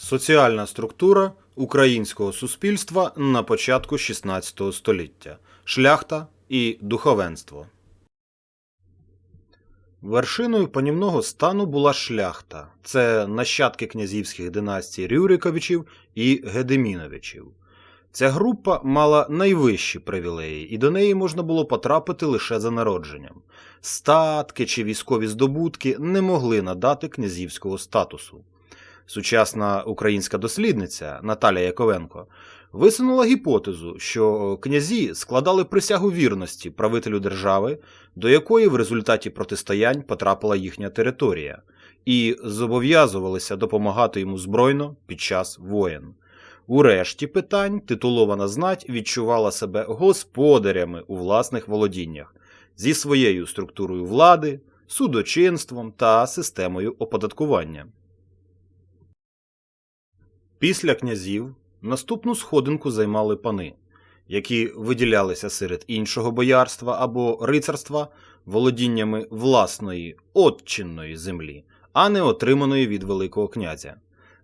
Соціальна структура українського суспільства на початку XVI століття. Шляхта і духовенство. Вершиною панівного стану була шляхта. Це нащадки князівських династій Рюриковичів і Гедеміновичів. Ця група мала найвищі привілеї, і до неї можна було потрапити лише за народженням. Статки чи військові здобутки не могли надати князівського статусу. Сучасна українська дослідниця Наталя Яковенко висунула гіпотезу, що князі складали присягу вірності правителю держави, до якої в результаті протистоянь потрапила їхня територія, і зобов'язувалися допомагати йому збройно під час воєн. У решті питань титулована знать відчувала себе господарями у власних володіннях зі своєю структурою влади, судочинством та системою оподаткування. Після князів наступну сходинку займали пани, які виділялися серед іншого боярства або рицарства володіннями власної отчинної землі, а не отриманої від Великого князя.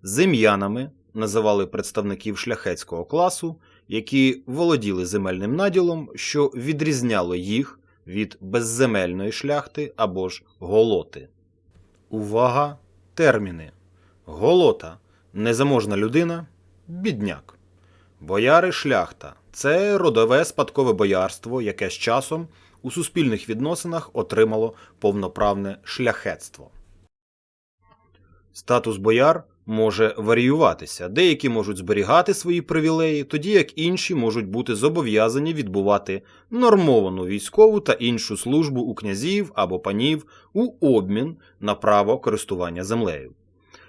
Зем'янами називали представників шляхетського класу, які володіли земельним наділом, що відрізняло їх від безземельної шляхти або ж голоти. Увага! Терміни. Голота незаможна людина бідняк. Бояри шляхта це родове спадкове боярство, яке з часом у суспільних відносинах отримало повноправне шляхетство. Статус бояр може варіюватися. Деякі можуть зберігати свої привілеї, тоді як інші можуть бути зобов'язані відбувати нормовану військову та іншу службу у князів або панів у обмін на право користування землею.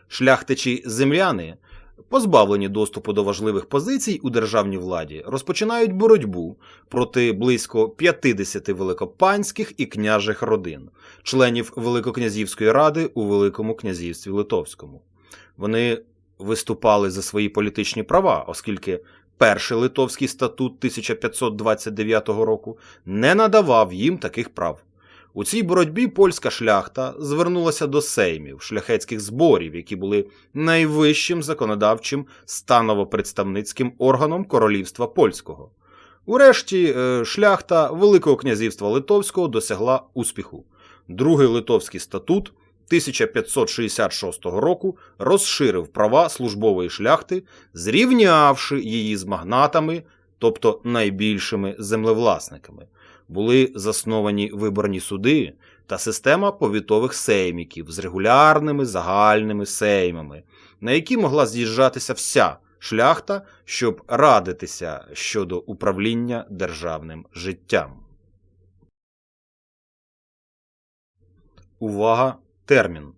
Шляхтичі земляни, позбавлені доступу до важливих позицій у державній владі, розпочинають боротьбу проти близько 50 великопанських і княжих родин, членів Великокнязівської ради у Великому князівстві Литовському. Вони виступали за свої політичні права, оскільки перший литовський статут 1529 року не надавав їм таких прав. У цій боротьбі польська шляхта звернулася до сеймів, шляхетських зборів, які були найвищим законодавчим станово-представницьким органом королівства польського. Урешті е, шляхта Великого князівства Литовського досягла успіху. Другий литовський статут 1566 року розширив права службової шляхти, зрівнявши її з магнатами, тобто найбільшими землевласниками були засновані виборні суди та система повітових сейміків з регулярними загальними сеймами, на які могла з'їжджатися вся шляхта, щоб радитися щодо управління державним життям. Увага! Термін.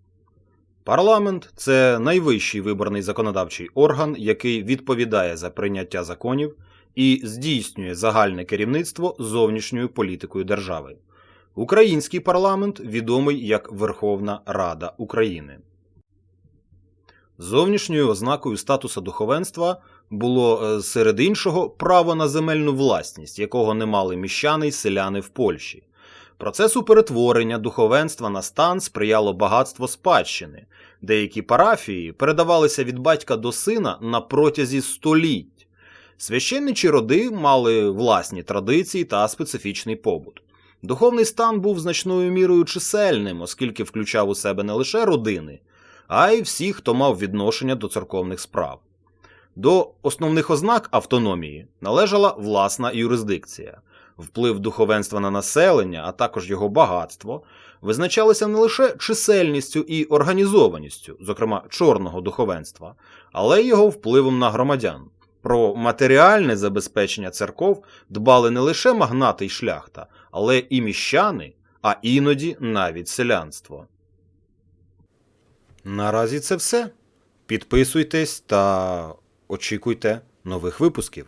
Парламент це найвищий виборний законодавчий орган, який відповідає за прийняття законів і здійснює загальне керівництво зовнішньою політикою держави. Український парламент відомий як Верховна Рада України. Зовнішньою ознакою статуса духовенства було е, серед іншого право на земельну власність, якого не мали міщани й селяни в Польщі. Процесу перетворення духовенства на стан сприяло багатство спадщини. Деякі парафії передавалися від батька до сина на протязі століть. Священничі роди мали власні традиції та специфічний побут. Духовний стан був значною мірою чисельним, оскільки включав у себе не лише родини, а й всіх, хто мав відношення до церковних справ. До основних ознак автономії належала власна юрисдикція. Вплив духовенства на населення, а також його багатство, визначалися не лише чисельністю і організованістю, зокрема чорного духовенства, але й його впливом на громадян. Про матеріальне забезпечення церков дбали не лише магнати й шляхта, але і міщани, а іноді навіть селянство. Наразі це все. Підписуйтесь та очікуйте нових випусків.